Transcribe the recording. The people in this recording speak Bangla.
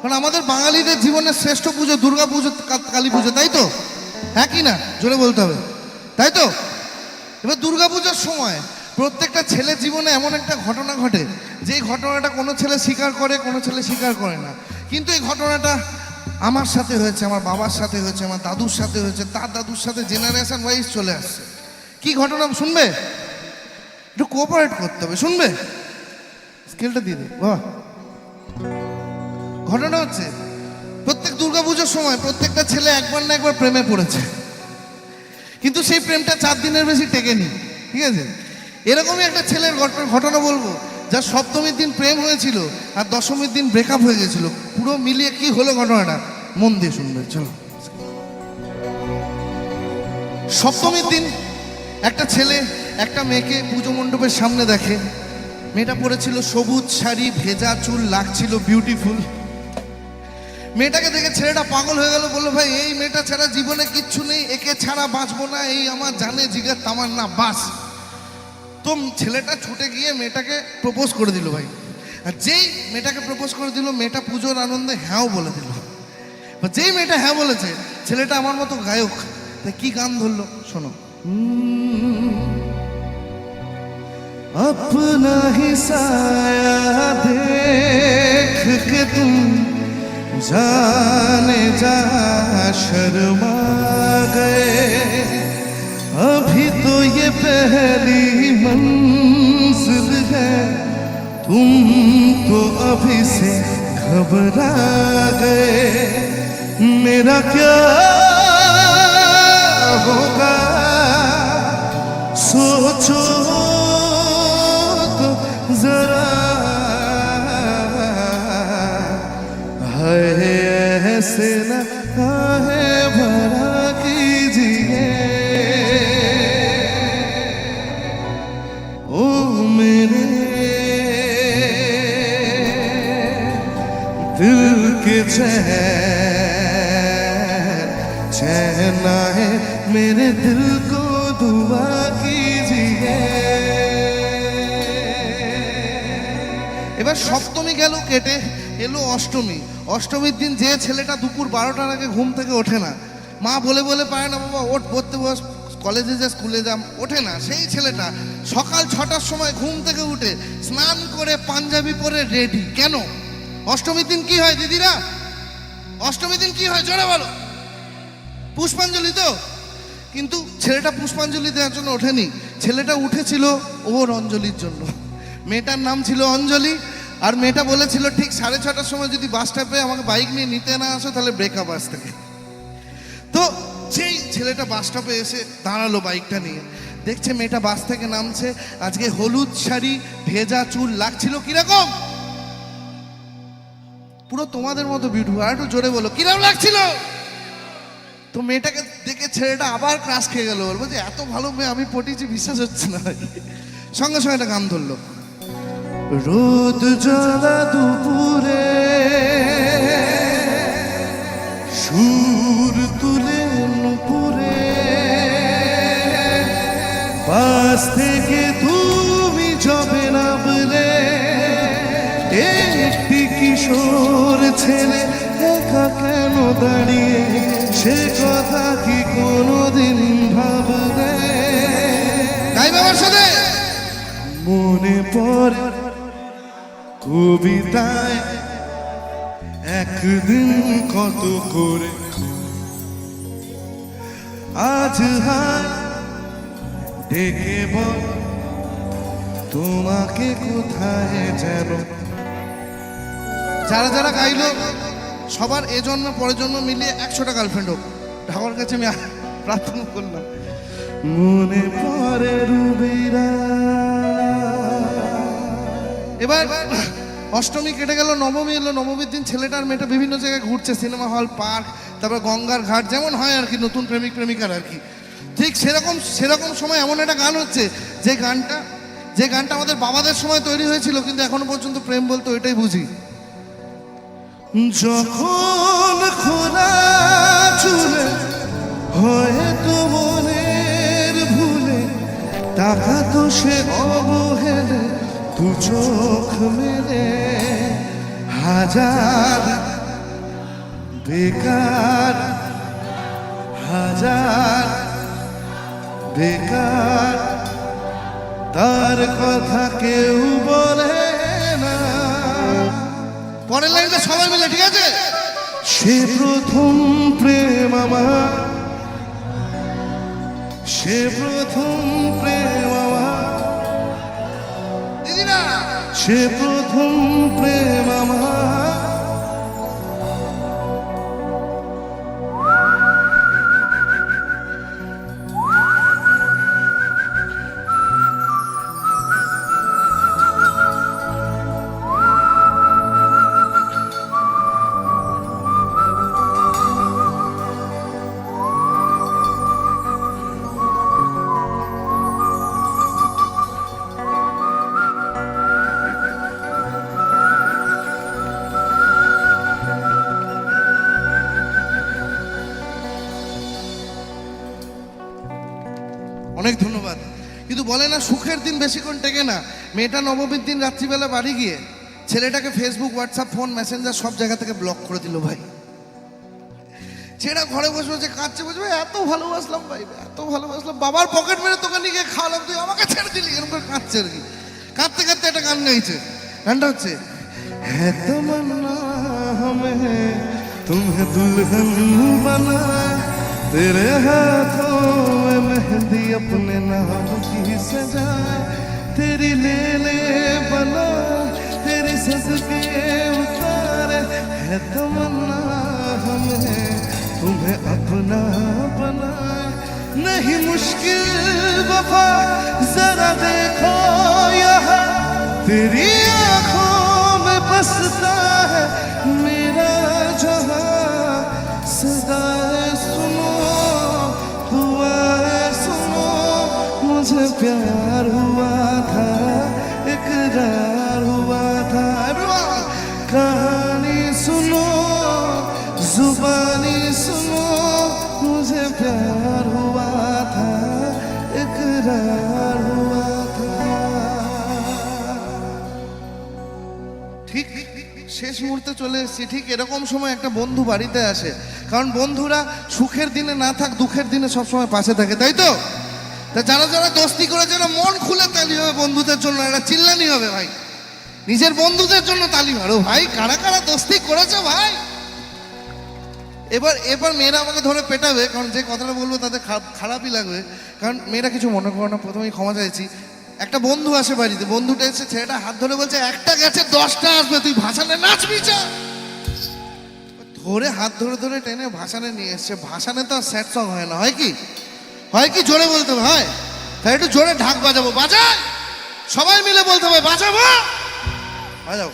কারণ আমাদের বাঙালিদের জীবনের শ্রেষ্ঠ পুজো, দুর্গা পুজো কালী পুজো, তাই তো? হ্যাঁ কি না? জোরে বলতে হবে। তাই তো? এবার দুর্গা পুজোর সময় প্রত্যেকটা ছেলে জীবনে এমন একটা ঘটনা ঘটে, যে ঘটনাটা কোনো ছেলে স্বীকার করে, কোনো ছেলে স্বীকার করে না। কিন্তু এই ঘটনাটা আমার সাথে হয়েছে, আমার বাবার সাথে হয়েছে, আমার দাদুর সাথে হয়েছে, তার দাদুর সাথে জেনারেশন ওয়াইজ চলে আসছে। কি ঘটনা, শুনবে? একটু কোঅপারেট করতে হবে, শুনবে? স্কেলটা দিয়ে দে বাবা ঘটনা হচ্ছে, প্রত্যেক দুর্গাপুজোর সময় প্রত্যেকটা ছেলে একবার না একবার প্রেমে পড়েছে। কিন্তু সেই প্রেমটা চার দিনের বেশি টেকেনি, ঠিক আছে? এরকমই একটা ছেলের ঘটনা- বলব, যার সপ্তমীর দিন প্রেম হয়েছিল আর দশমীর দিন ব্রেকআপ হয়ে গেছিল। পুরো মিলিয়ে কি হলো ঘটনাটা? মন দিয়ে শুনবে, চলো। সপ্তমীর দিন একটা ছেলে একটা মেয়েকে পুজো মণ্ডপের সামনে দেখে। মেয়েটা পরেছিল সবুজ শাড়ি, ভেজা চুল, লাগছিল বিউটিফুল মেয়েটাকে দেখে ছেলেটা পাগল হয়ে গেল বললো ভাই এই মেয়েটা ছাড়া জীবনে কিচ্ছু নেই একে ছাড়া বাঁচবো না এই আমার জানে জিগার তামার না বাস তো ছেলেটা ছুটে গিয়ে মেয়েটাকে প্রপোজ করে দিল ভাই আর যেই মেয়েটাকে প্রপোজ করে দিল মেয়েটা পুজোর আনন্দে হ্যাঁও বলে দিল বা যেই মেয়েটা হ্যাঁ বলেছে ছেলেটা আমার মতো গায়ক তা কি গান ধরলো শোনো अपना ही साया देख के तुम जाने जा शर्मा गए। अभी तो ये पहली मंजिल है। तुम तो अभी से घबरा गए। मेरा क्या होगा? सोचो। दिल के चैन चैन है मेरे दिल को दुआ कीजिए এবার সপ্তমী গেল কেটে এলো অষ্টমী অষ্টমীর দিন যে ছেলেটা দুপুর বারোটার আগে ঘুম থেকে ওঠে না মা বলে বলে পায় না বাবা ওঠ পড়তে বস কলেজে যা স্কুলে যাম ওঠে না সেই ছেলেটা সকাল ছটার সময় ঘুম থেকে উঠে স্নান করে পাঞ্জাবি পরে রেডি কেন অষ্টমীর দিন কি হয় দিদিরা? অষ্টমীর দিন কি হয়? জোরে বলো। পুষ্পাঞ্জলি তো। কিন্তু ছেলেটা পুষ্পাঞ্জলি দেওয়ার জন্য ওঠেনি। ছেলেটা উঠেছিল ওর অঞ্জলির জন্য। মেয়েটার নাম ছিল অঞ্জলি। আর মেয়েটা বলেছিল, ঠিক সাড়ে ছটার সময় যদি বাস স্টপে আমাকে বাইক নিয়ে নিতে না আসো, তাহলে ব্রেকআপ আস থেকে। তো যেই ছেলেটা বাস স্টপে এসে দাঁড়াল বাইকটা নিয়ে, দেখছে মেয়েটা বাস থেকে নামছে। আজকে হলুদ শাড়ি, ভেজা চুল, লাগছিল কীরকম? পুরো তোমাদের মতো বিউটিফুল আর একটু জোরে বলো কীরকম লাগছিল? তো মেয়েটাকে দেখে ছেলেটা আবার ক্রাশ খেয়ে গেল। বলব যে এত ভালো মেয়ে, আমি পটিয়েছি, বিশ্বাস হচ্ছে না। সঙ্গে সঙ্গে একটা গান ধরলো। রোদ জ্বালা দুপুরে সুর তুলে নুপুরে পাশ থেকে ছেলে একা কেন দাঁড়িয়ে? সে কথা কি কোনোদিন সাথে। মনে পড়ে কবিতায় একদিন কত করে আজ হায় ডেকে বল, তোমাকে কোথায় যেন যারা যারা গাইলো সবার এ জন্ম পরের জন্ম মিলিয়ে একশোটা গার্লফ্রেন্ড হোক। ঠাকুর কাছে আমি প্রার্থনা করলাম। মনে রুবিরা। এবার অষ্টমী কেটে গেল নবমী এলো নবমীর দিন ছেলেটার মেয়েটা বিভিন্ন জায়গায় ঘুরছে সিনেমা হল পার্ক তারপর গঙ্গার ঘাট যেমন হয় আর কি নতুন প্রেমিক প্রেমিকার আর কি। ঠিক সেরকম সেরকম সময় এমন একটা গান হচ্ছে যে গানটা যে গানটা আমাদের বাবাদের সময় তৈরি হয়েছিল কিন্তু এখনও পর্যন্ত প্রেম বলতে ওইটাই বুঝি। যখন খোলা চুলে হয়তো মনের ভুলে টাকা তো সে অবহেলে দু চোখ মেলে। হাজার বেকার হাজার বেকার, তার কথা কেউ বলে পরের লাইনটা সবাই মিলে ঠিক আছে? সে প্রথম প্রেম আমার। সে প্রথম প্রেম আমার। দিদিরা সে প্রথম প্রেম আমার। অনেক ধন্যবাদ। কিন্তু বলে না সুখের দিন বেশিক্ষণ টেকে না। মেয়েটা নবমীর দিন রাত্রিবেলা বাড়ি গিয়ে ছেলেটাকে ফেসবুক হোয়াটসঅ্যাপ ফোন মেসেঞ্জার সব জায়গা থেকে ব্লক করে দিল ভাই। ছেড়া ঘরে বসে বসে কাঁদছে বসে ভাই, এত ভালোবাসলাম ভাই, এত ভালোবাসলাম। বাবার পকেট মেরে তোকে নিয়ে খাওয়ালাম, তুই আমাকে ছেড়ে দিলি। এরকম করে কাঁদছে আর কি। কাঁদতে কাঁদতে একটা গান গাইছে। গানটা হচ্ছে হ্যাঁ তোমার হমে তুমি দুলহন বানা। तेरे हाथों में मेहंदी अपने नाम की सजा। तेरी ले ले बना, तेरी सजके उतारे। है तमन्ना हमें, तुम्हें अपना बना। नहीं मुश्किल वफा, जरा देखो यहाँ। तेरी आँखों में बसता है मेरा जहाँ सदाएँ प्यार हुआ था इकरार हुआ था Everyone! कहानी सुनो जुबानी सुनो मुझे प्यार हुआ था इकरार हुआ था ঠিক শেষ মুহূর্তে চলে এসেছি ঠিক এরকম সময় একটা বন্ধু বাড়িতে আসে কারণ বন্ধুরা সুখের দিনে না থাক দুঃখের দিনে সবসময় পাশে থাকে তাই তো তা যারা যারা দোস্তি করে যারা মন খুলে তালি হবে বন্ধুদের জন্য একটা চিল্লানি হবে ভাই। নিজের বন্ধুদের জন্য তালি মারো ভাই, কারা কারা দোস্তি করেছে ভাই? এবার এবার মেয়েরা আমাকে ধরে পেটাবে, কারণ যে কথাটা বলব তাদের খারাপ- খারাপই লাগবে। কারণ মেয়েরা কিছু মনে করো না, প্রথমেই ক্ষমা চাইছি। একটা বন্ধু আসে বাড়িতে, বন্ধুটা এসে ছেলেটা হাত ধরে বলছে, একটা গেছে, দশটা আসবে, তুই ভাসানে নাচবি চা ধরে হাত ধরে ধরে টেনে ভাসানে নিয়ে এসছে। ভাসানে তো আর স্যাড সং হয় না, হয় কি? হয় কি জোরে বলতে হবে? হয়? তাই একটু জোরে ঢাক বাজাবো। বাজায় সবাই মিলে বলতে হবে, বাজাবো! বাজাও